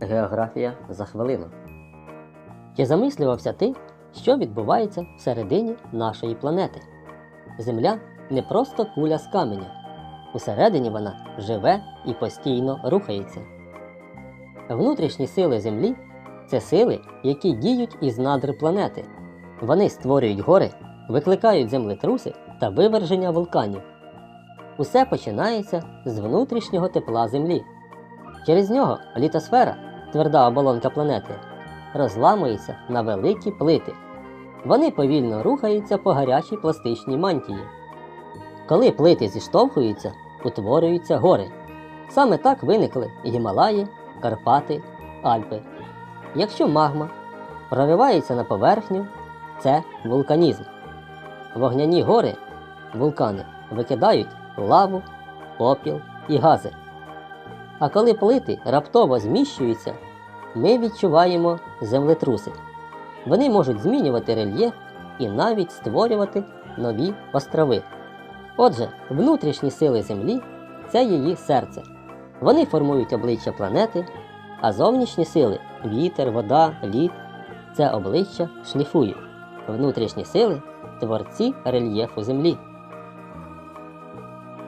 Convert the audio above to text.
Географія за хвилину. Чи замислювався ти, що відбувається всередині нашої планети? Земля не просто куля з каменя. Усередині вона живе і постійно рухається. Внутрішні сили Землі це сили, які діють із надр планети. Вони створюють гори, викликають землетруси та виверження вулканів. Усе починається з внутрішнього тепла Землі. Через нього літосфера, тверда оболонка планети, розламується на великі плити. Вони повільно рухаються по гарячій пластичній мантії. Коли плити зіштовхуються, утворюються гори. Саме так виникли Гімалаї, Карпати, Альпи. Якщо магма проривається на поверхню, це вулканізм. Вогняні гори, вулкани, викидають лаву, попіл і гази. А коли плити раптово зміщуються, ми відчуваємо землетруси. Вони можуть змінювати рельєф і навіть створювати нові острови. Отже, внутрішні сили Землі це її серце. Вони формують обличчя планети, а зовнішні сили вітер, вода, лід це обличчя шліфують. Внутрішні сили творці рельєфу Землі.